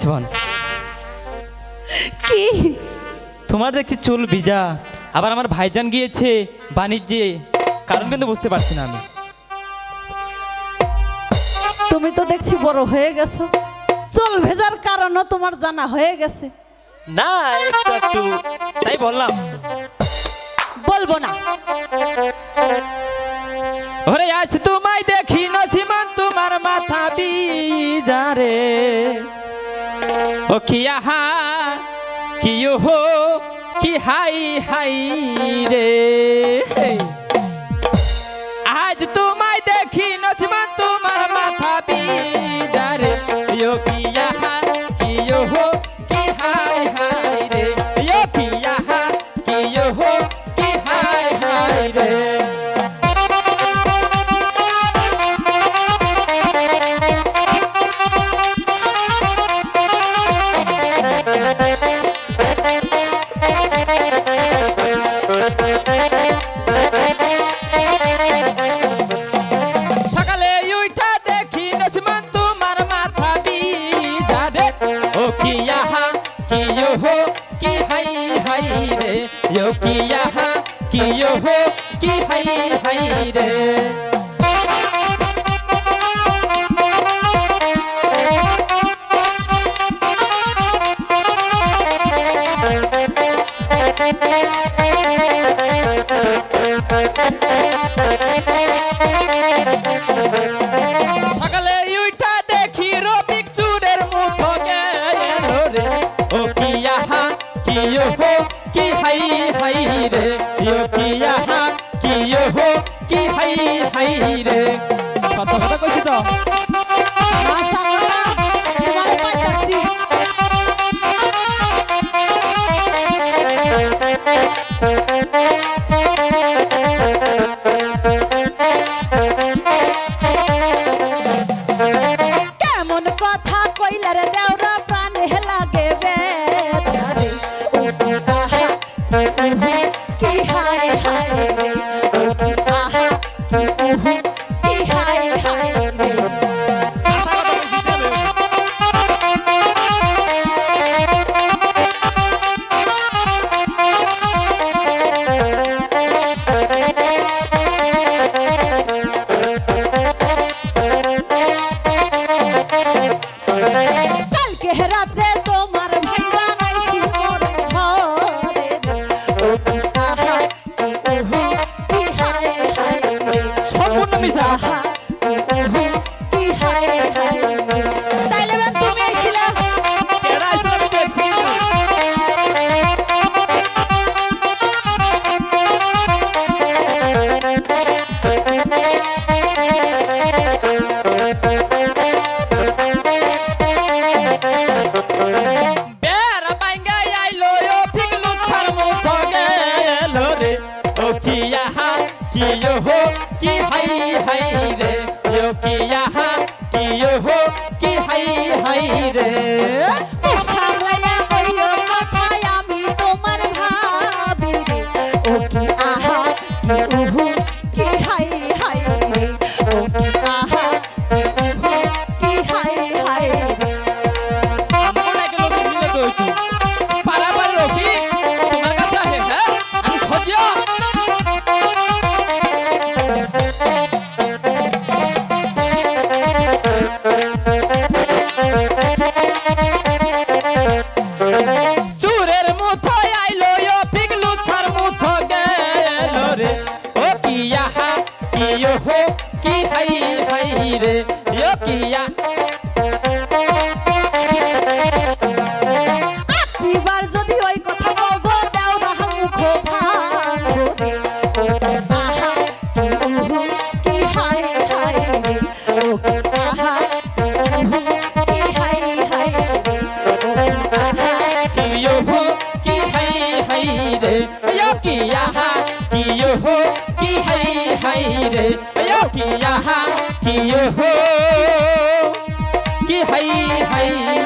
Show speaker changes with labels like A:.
A: জীবন।
B: কি?
A: তোমার দেখছি চুল ভিজা আবার আমার ভাইজান গিয়েছে বাণিজ্যে। কারণ কিন্তু বুঝতে পারছি না আমি।
B: তুমি তো দেখছি বড় হয়ে গেছো। চুল ভেজার কারণও তোমার জানা হয়ে গেছে।
A: না একটু একটু তাই বললাম।
B: বলব না।
A: ওরে আজ তোমায় দেখি নসিমান তোমার মাথা বিজারে ও কি আহা কি হাই হাই রে। আজ তোমায় সকালে উইঠা দেখি নসমান তোমার মাথা বিজারে। ও কি আহা, কি হো কি হাই হাই রে। ও কি আহা, কি হো কি হাই হাই রে। সকালে উইঠা দেখি রবিক চুরের গেল রে ও কি আহা কি হো কি হাই হাই রে। ও কি আহা কি হো কি হাই হাই রে। কথা কথা কইছি তো?
B: আশা করা হায় হায় ও কি
A: হো কি হাই হাই রে ও কি আহা
B: আত্মীবার হাই মুখ রে। কি আহা, কি উহু, কি হায় হায়